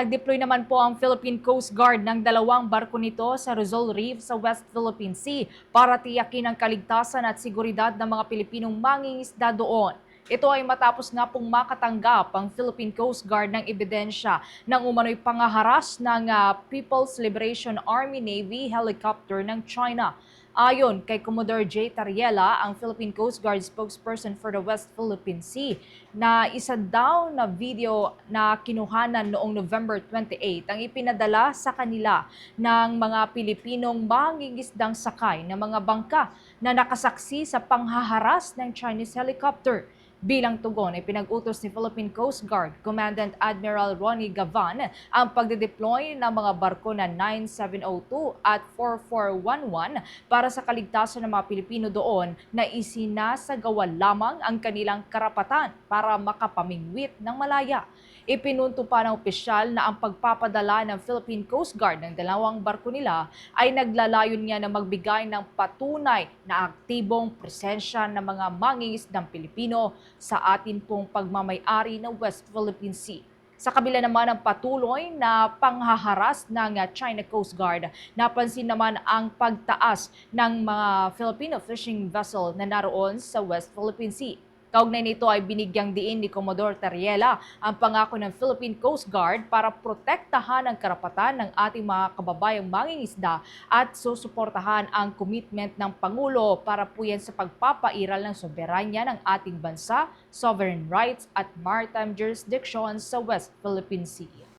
Nag-deploy naman po ang Philippine Coast Guard ng dalawang barko nito sa Rizal Reef sa West Philippine Sea para tiyakin ang kaligtasan at seguridad ng mga Pilipinong mangingisda doon. Ito ay matapos nga pong makatanggap ang Philippine Coast Guard ng ebidensya ng umano'y pangaharas ng ah, People's Liberation Army Navy helicopter ng China. Ayon kay Commodore J. Tariela, ang Philippine Coast Guard spokesperson for the West Philippine Sea, na isa daw na video na kinuhanan noong November 28 ang ipinadala sa kanila ng mga Pilipinong mangingisdang sakay ng mga bangka na nakasaksi sa panghaharas ng Chinese helicopter. Bilang tugon ay pinag-utos ni Philippine Coast Guard Commandant Admiral Ronnie Gavan ang pagde-deploy ng mga barko na 9702 at 4411 para sa kaligtasan ng mga Pilipino doon na isinasagawa lamang ang kanilang karapatan para makapamingwit ng malaya. Ipinunto pa ng opisyal na ang pagpapadala ng Philippine Coast Guard ng dalawang barko nila ay naglalayon niya na magbigay ng patunay na aktibong presensya ng mga mangingisdang Pilipino sa atin pong pagmamayari ng West Philippine Sea. Sa kabila naman ng patuloy na panghaharas ng uh, China Coast Guard, napansin naman ang pagtaas ng mga Filipino fishing vessel na naroon sa West Philippine Sea. Kaugnay nito ay binigyang diin ni Commodore Tariela ang pangako ng Philippine Coast Guard para protektahan ang karapatan ng ating mga kababayang mangingisda at susuportahan ang commitment ng Pangulo para po yan sa pagpapairal ng soberanya ng ating bansa, sovereign rights at maritime jurisdiction sa West Philippine Sea.